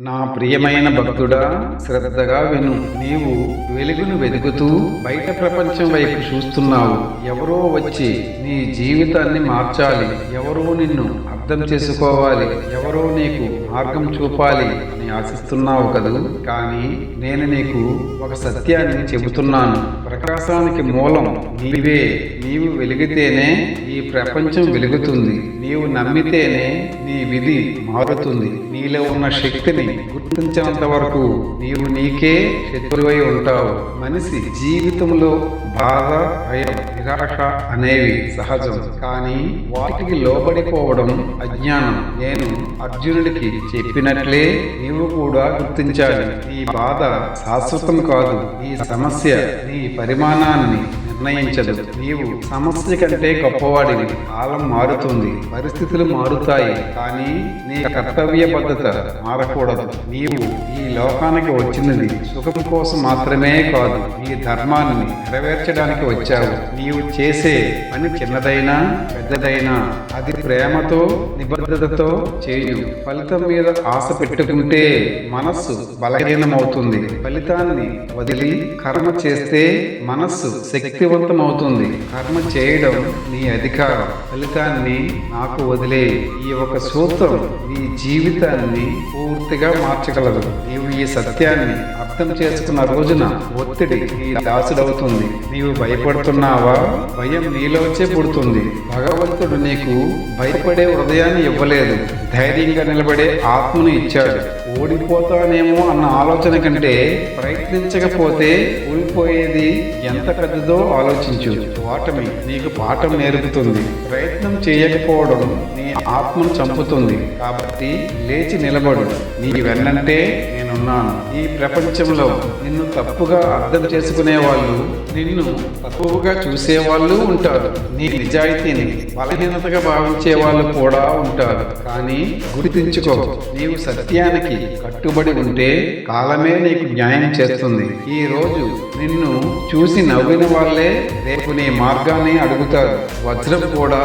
నా ప్రియమైన భక్తుడా శ్రద్ధగా విను. నీవు వెలుగును వెతుకుతూ బయట ప్రపంచం వైపు చూస్తున్నావు. ఎవరో వచ్చి నీ జీవితాన్ని మార్చాలి. ఎవరో నిన్ను అర్థం చేసుకోవాలి. ఎవరో నీకు మార్గం చూపాలి అని ఆశిస్తున్నావు కదూ? కానీ నేను నీకు ఒక సత్యాన్ని చెబుతున్నాను. ప్రకాశానికి మూలం నీవే. నీవు వెలిగితేనే ఈ ప్రపంచం వెలుగుతుంది. నీవు నమ్మితేనే నీ విధి మారుతుంది. నీలో ఉన్న శక్తిని గుర్తించేంత వరకు నీవు నీకే శత్రువై ఉంటావు. మనిషి జీవితంలో బాధ భయం నిరాశ అనేవి సహజం. కానీ వాటికి లోబడిపోవడం అజ్ఞానం. నేను అర్జునుడికి చెప్పినట్లే నీవు కూడా గుర్తించాలి. నీ బాధ శాశ్వతం కాదు. ఈ సమస్య నీ పరిమాణాన్ని నిర్ణయించదు. నీవు సమస్య కంటే గొప్పవాడివి. కాలం మారుతుంది. పరిస్థితులు మారుతాయి. కానీ నీ కర్తవ్య పద్ధత మారకూడదు. నీవు ఈ లోకానికి వచ్చినది సుఖం కోసం మాత్రమే కాదు నీ ధర్మాన్ని నెరవేర్చడానికి వచ్చావు. నీవు చేసే పని చిన్నదైనా పెద్దదైనా అది ప్రేమతో నిబద్ధతతో చేయు. ఫలితం మీద ఆశ పెట్టుకుంటే మనస్సు బలహీనమవుతుంది. ఫలితాన్ని వదిలి కర్మ చేస్తే మనస్సు శక్తి శక్తివంతమవుతుంది. కర్మ చేయడం నీ అధికారం. ఫలితాన్ని నాకు వదిలే ఈ ఒక సూత్రం నీ జీవితాన్ని పూర్తిగా మార్చగలదు. నీవు ఈ సత్యాన్ని అర్థం చేసుకున్న రోజున ఒత్తిడి నీ దాసుడవుతుంది. నీవు భయపడుతున్నావా? భయం నీలోచే పుడుతుంది. భగవంతుడు నీకు భయపడే హృదయాన్ని ఇవ్వలేదు. ధైర్యంగా నిలబడే ఆత్మను ఇచ్చాడు. ఓడిపోతానేమో అన్న ఆలోచన కంటే ప్రయత్నించకపోతే ఊడిపోయేది ఎంత పెద్దదో ఆలోచించు. ఓటమి నీకు పాఠం నేర్పుతుంది. ప్రయత్నం చేయకపోవడం నీ ఆత్మను చంపుతుంది. కాబట్టి లేచి నిలబడు. నీ వెన్నంటే నేనున్నాను. ఈ ప్రపంచంలో నిన్ను తప్పుగా అర్థం చేసుకునే వాళ్ళు నిన్ను తక్కువగా చూసే వాళ్ళు ఉంటారు. నీ నిజాయితీని బలహీనతగా భావించే వాళ్ళు కూడా ఉంటారు. కానీ గుర్తించుకో నీవు సత్యానికి కట్టుబడి ఉంటే కాలమే నీకు న్యాయం చేస్తుంది. ఈ రోజు నిన్ను చూసి నవ్విన వాళ్ళే రేపు నీ మార్గాన్ని అడుగుతారు. వజ్రం కూడా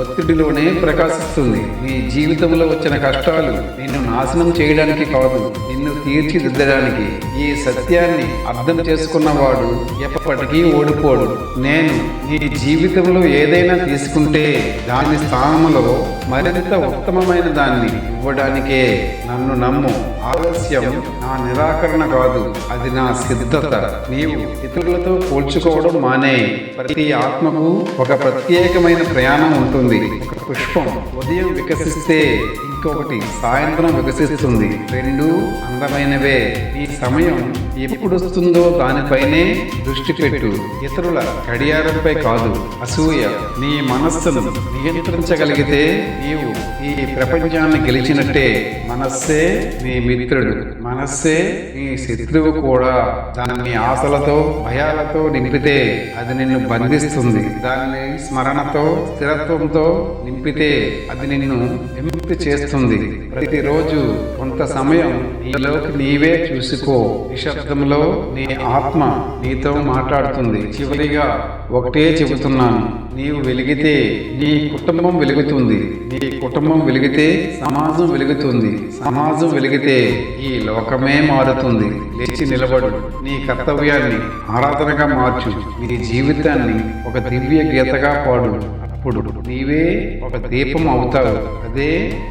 ఒత్తిడిలోనే ప్రకాశిస్తుంది. నీ జీవితంలో వచ్చిన కష్టాలు నిన్ను నాశనం చేయడానికి కాదు నిన్ను తీర్చిదిద్దడానికి. ఈ సత్యాన్ని అర్థం చేసుకున్నవాడు ఎప్పటికీ ఓడిపోడు. నేను నీ జీవితంలో ఏదైనా తీసుకుంటే దాని స్థానంలో మరింత ఉత్తమమైన దాన్ని ఇవ్వడానికే నన్ను నమ్ము. Woo! ఆలస్యం నా నిరాకరణ కాదు. అది నా సిద్ధత. నీవు ఇతరులతో పోల్చుకోవడం మానే. ప్రతి ఆత్మకు ఒక ప్రత్యేకమైన ప్రయాణం ఉంటుంది. ఒక పుష్పం ఉదయం వికసిస్తే ఇంకొకటి సాయంత్రం వికసిస్తుంది. రెండు అందమైనవే. ఈ సమయం ఎప్పుడు వస్తుందో దానిపైనే దృష్టి పెట్టు. ఇతరుల గడియారంపై కాదు. అసూయ నీ మనస్సును నియంత్రించగలిగితే నీవు ఈ ప్రపంచాన్ని గెలిచినట్టే. మనస్సే నీ మిత్రుడు. మనస్సే నీ శత్రువు కూడా దాన్ని ఆశలతో భయాలతో నింపితే అది నిన్ను బంధిస్తుంది. దాన్ని స్మరణతో స్థిరత్వంతో నింపితే అది నిన్ను విముక్తి చేస్తుంది. ప్రతిరోజు కొంత సమయం నీలోకి నీవే చూసుకో. నిశ్శబ్దంలో నీ ఆత్మ నీతో మాట్లాడుతుంది. చివరిగా ఒకటే చెబుతున్నాను. నీవు వెలిగితే నీ కుటుంబం వెలుగుతుంది. నీ కుటుంబం వెలిగితే సమాజం వెలుగుతుంది. సమాజం వెలిగితే ఈ లోకమే మారుతుంది. లేచి నిలబడు. నీ కర్తవ్యాన్ని ఆరాధనగా మార్చు. నీ జీవితాన్ని ఒక దివ్య గీతగా పాడు. అప్పుడు నీవే ఒక దీపం అవుతావు. అదే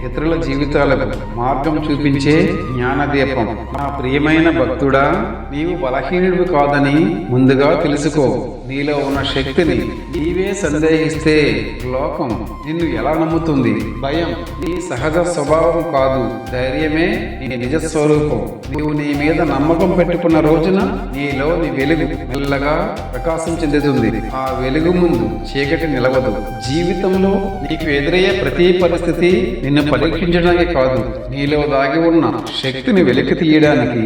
ఇతరుల జీవితాలకు మార్గం చూపించే జ్ఞాన దీపం నా ప్రియమైన భక్తుడా నీవు బలహీనుడు కాదని ముందుగా తెలుసుకో. నీలో ఉన్న శక్తిని నీవే సందేహిస్తే లోకం నిన్ను ఎలా నమ్ముతుంది? భయం నీ సహజ స్వభావం కాదు. ధైర్యమే నీ నిజ స్వరూపం. నీవు నీ మీద నమ్మకం పెట్టుకున్న రోజున నీలో నీ వెలుగు మెల్లగా ప్రకాశం చెందుతుంది. ఆ వెలుగు ముందు చీకటి నిలవదు. జీవితంలో నీకు ఎదురయ్యే ప్రతి పరిస్థితి నిన్ను పరీక్షించడానికి కాదు నీలో దాగి ఉన్న శక్తిని వెలికి తీయడానికి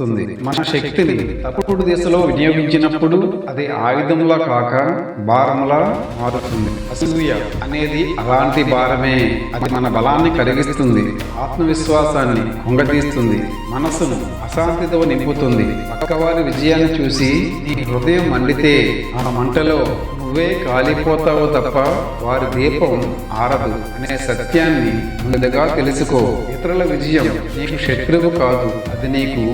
వస్తుంది మన శక్తిని తప్పుడు దిశలో వినియోగించినప్పుడు అది ఆయుధంలా కాక భారంలా మారుతుంది. అసూయ అనేది అలాంటి భారమే. అది మన బలాన్ని కరిగిస్తుంది ఆత్మవిశ్వాసాన్ని కొంగతీస్తుంది. మనసును అశాంతితో నింపుతుంది. పక్కవారి విజయాన్ని చూసి నీ హృదయం మండితే ఆ మంటలో నువ్వు నువ్వే కాలిపోతావు తప్ప వారి దీపం ఆరదు అనే సత్యాన్ని ముందుగా తెలుసుకో. ఇతరుల విజయం నీకు శత్రువు కాదు. అది నీకు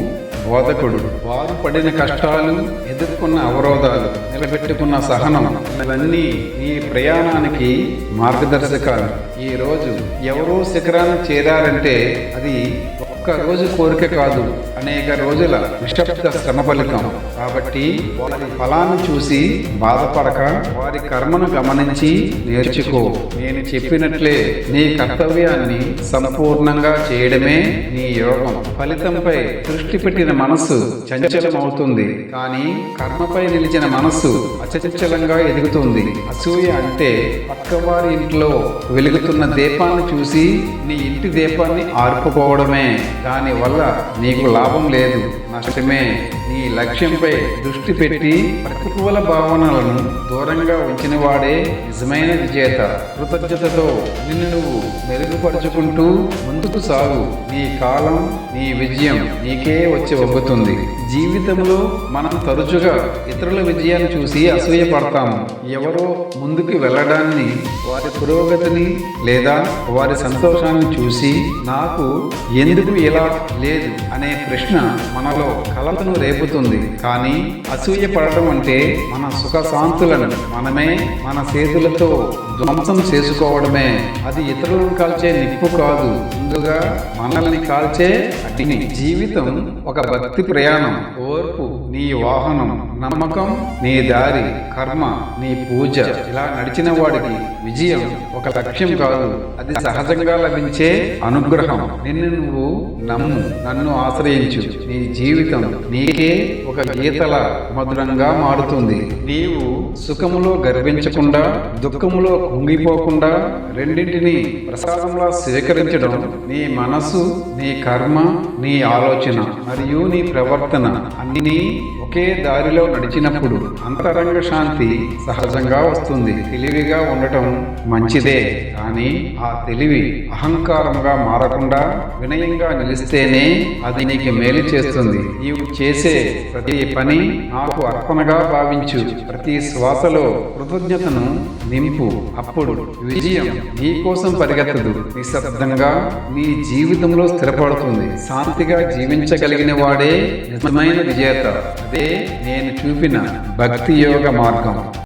బోధకుడు. వారు పడిన కష్టాలు ఎదుర్కొన్న అవరోధాలు నిలబెట్టుకున్న సహనం ఇవన్నీ నీ ప్రయాణానికి మార్గదర్శకాలు. ఈ రోజు ఎవరో శిఖరాన్ని చేరారంటే అది ఒక్క రోజు కోరిక కాదు. అనేక రోజుల నిశ్శబ్ద శ్రమ ఫలితం కాబట్టి వారి ఫలాన్ని చూసి బాధపడక వారి కర్మను గమనించి నేర్చుకో. నేను చెప్పినట్లే నీ కర్తవ్యాన్ని సంపూర్ణంగా చేయడమే నీ యోగం. ఫలితంపై దృష్టి పెట్టిన మనస్సు చంచలమవుతుంది. కానీ కర్మపై నిలిచిన మనస్సు అచంచలంగా ఎదుగుతుంది. అసూయ అంటే పక్కవారి ఇంట్లో వెలుగుతున్న దీపాన్ని చూసి నీ ఇంటి దీపాన్ని ఆర్పుకోవడమే. దానివల్ల నీకు లాభం లేదు నష్టమే. నీ లక్ష్యంపై దృష్టి పెట్టి ప్రతికూల భావనలను దూరంగా ఉంచిన వాడే నిజమైన విజేత. కృతజ్ఞతతో నిన్ను నువ్వు మెరుగుపరుచుకుంటూ ముందుకు సాగు. నీ కాలం నీ విజయం నీకే వచ్చి ఒగ్గుతుంది జీవితంలో మనం తరచుగా ఇతరుల విజయాన్ని చూసి అసూయపడతాము ఎవరో ముందుకు వెళ్ళడాన్ని వారి పురోగతిని లేదా వారి సంతోషాన్ని చూసి నాకు ఎందుకు ఇలా లేదు అనే ప్రశ్న మనలో కలతను రేపుతుంది. కానీ అసూయ పడటం అంటే మన సుఖశాంతులను మనమే మన చేతులతో ధ్వంసం చేసుకోవడమే. అది ఇతరులను కాల్చే నిప్పు కాదు. ముందుగా మనల్ని కాల్చే అగ్ని. జీవితం ఒక భక్తి ప్రయాణం. ఓర్పు నీ వాహనం. నమ్మకం నీ దారి. కర్మ నీ పూజ. ఇలా నడిచిన వాడికి విజయం. ఒక లక్ష్యం కాదు. అది సహజంగా లభించే అనుగ్రహం. నిన్ను నువ్వు నమ్ము నన్ను ఆశ్రయించు. నీ జీవితం నీకే ఒక గీతల మధురంగా మారుతుంది. నీవు సుఖములో గర్వించకుండా దుఃఖములో కుంగిపోకుండా రెండింటిని ప్రసాదంలా స్వీకరించడం నీ మనసు నీ కర్మ నీ ఆలోచన మరియు నీ ప్రవర్తన అన్ని ఒకే దారిలో నడిచినప్పుడు అంతరంగ శాంతి సహజంగా వస్తుంది. తెలివిగా ఉండటం మంచిదే. కానీ ఆ తెలివి అహంకారంగా మారకుండా వినయంగా నిలిస్తేనే అది నీకు మేలు చేస్తుంది. నీవు చేసే ప్రతి పని నా అర్పణగా భావించు. ప్రతి శ్వాసలో కృతజ్ఞతను నింపు. అప్పుడు విజయం నీ కోసం పరిగెత్తదు. నిశ్శబ్దంగా నీ జీవితంలో స్థిరపడుతుంది. శాంతిగా జీవించగలిగిన వాడే నిజమైన విజేత. అదే నేను చూపిన భక్తి యోగ మార్గం.